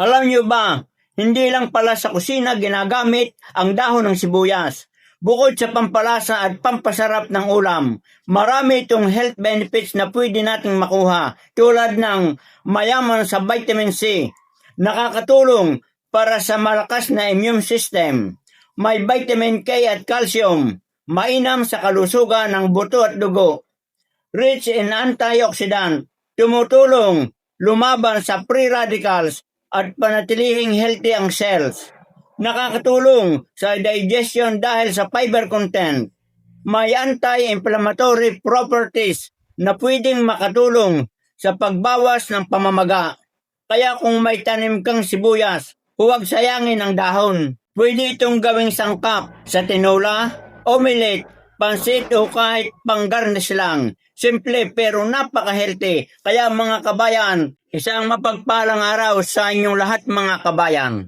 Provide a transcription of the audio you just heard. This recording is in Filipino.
Alam niyo ba, hindi lang pala sa kusina ginagamit ang dahon ng sibuyas. Bukod sa pampalasa at pampasarap ng ulam, marami itong health benefits na pwede nating makuha tulad ng mayaman sa vitamin C, nakakatulong para sa malakas na immune system, may vitamin K at calcium, mainam sa kalusugan ng buto at dugo, rich in antioxidant, tumutulong lumaban sa free radicals at panatilihing healthy ang cells. Nakakatulong sa digestion dahil sa fiber content. May anti-inflammatory properties na pwedeng makatulong sa pagbawas ng pamamaga. Kaya kung may tanim kang sibuyas, huwag sayangin ang dahon. Pwede itong gawing sangkap sa tinola, omelette, pansit o kahit panggarnish lang. Simple pero napaka-healthy. Kaya mga kabayan, isang mapagpalang araw sa inyong lahat mga kabayan.